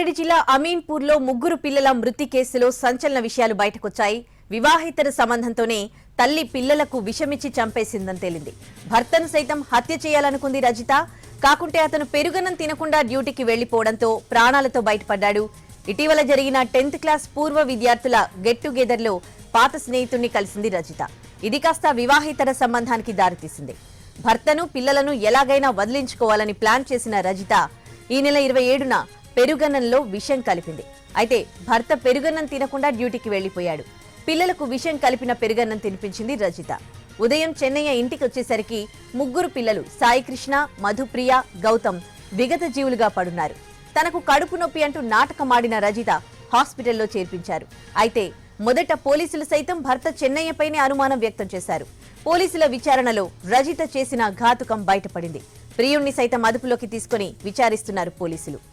రంగారెడ్డి జిల్లా అమీన్పూర్లో ముగ్గురు పిల్లల మృతి కేసులో సంచలన విషయాలు బయటకొచ్చాయి. వివాహేతర సంబంధంతోనే తల్లి పిల్లలకు విషమిచ్చి చంపేసిందని తేలింది. భర్తను సైతం హత్య చేయాలనుకుంది రజిత. కాకుంటే అతను పెరుగనం తినకుండా డ్యూటీకి వెళ్ళిపోవడంతో ప్రాణాలతో బయటపడ్డాడు. ఇటీవల జరిగిన టెన్త్ క్లాస్ పూర్వ విద్యార్థుల గెట్ టుగెదర్లో పాత స్నేహితుణ్ణి కలిసింది రజిత. ఇది కాస్త వివాహేతర సంబంధానికి దారితీసింది. భర్తను పిల్లలను ఎలాగైనా వదిలించుకోవాలని ప్లాన్ చేసిన రజిత ఈ నెల ఇరవై ఏడున పెరుగన్నంలో విషం కలిపింది. అయితే భర్త పెరుగన్నం తినకుండా డ్యూటీకి వెళ్ళిపోయాడు పిల్లలకు విషం కలిపిన పెరుగన్నం తినిపించింది రజిత. ఉదయం చెన్నయ్య ఇంటికి వచ్చేసరికి ముగ్గురు పిల్లలు సాయికృష్ణ మధుప్రియ గౌతమ్ విగత జీవులుగా పడున్నారు. తనకు కడుపు నొప్పి అంటూ నాటకమాడిన రజిత హాస్పిటల్లో చేర్పించారు. అయితే మొదట పోలీసులు సైతం భర్త చెన్నయ్యపైనే అనుమానం వ్యక్తం చేశారు. పోలీసుల విచారణలో రజిత చేసిన ఘాతుకం బయటపడింది. ప్రియుణ్ణి సైతం అదుపులోకి తీసుకుని విచారిస్తున్నారు పోలీసులు.